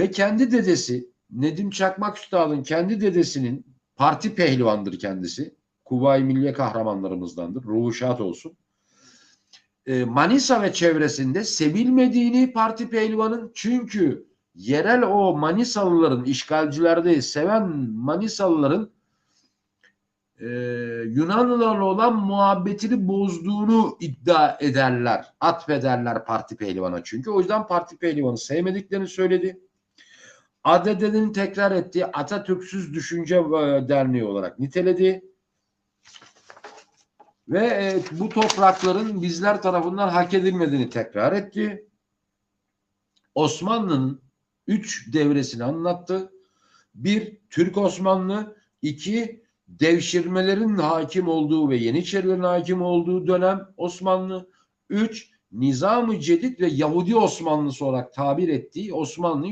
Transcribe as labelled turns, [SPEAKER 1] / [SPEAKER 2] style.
[SPEAKER 1] Ve kendi dedesi Nedim Çakmak Üstad'ın kendi dedesinin parti pehlivandır kendisi. Kuvayi Milliye kahramanlarımızdandır. Ruhu şad olsun. E, Manisa ve çevresinde sevilmediğini parti pehlivanın çünkü yerel o Manisalıların işgalcilerde seven Manisalıların e, Yunanlılarla olan muhabbetini bozduğunu iddia ederler. Atfederler parti pehlivana çünkü. O yüzden parti pehlivanı sevmediklerini söyledi. ADD'nin tekrar ettiği Atatürksüz Düşünce e, Derneği olarak niteledi. Ve e, bu toprakların bizler tarafından hak edilmediğini tekrar etti. Osmanlı'nın üç devresini anlattı. Bir, Türk Osmanlı. iki devşirmelerin hakim olduğu ve Yeniçerilerin hakim olduğu dönem Osmanlı. Üç, Nizam-ı Cedid ve Yahudi Osmanlısı olarak tabir ettiği Osmanlı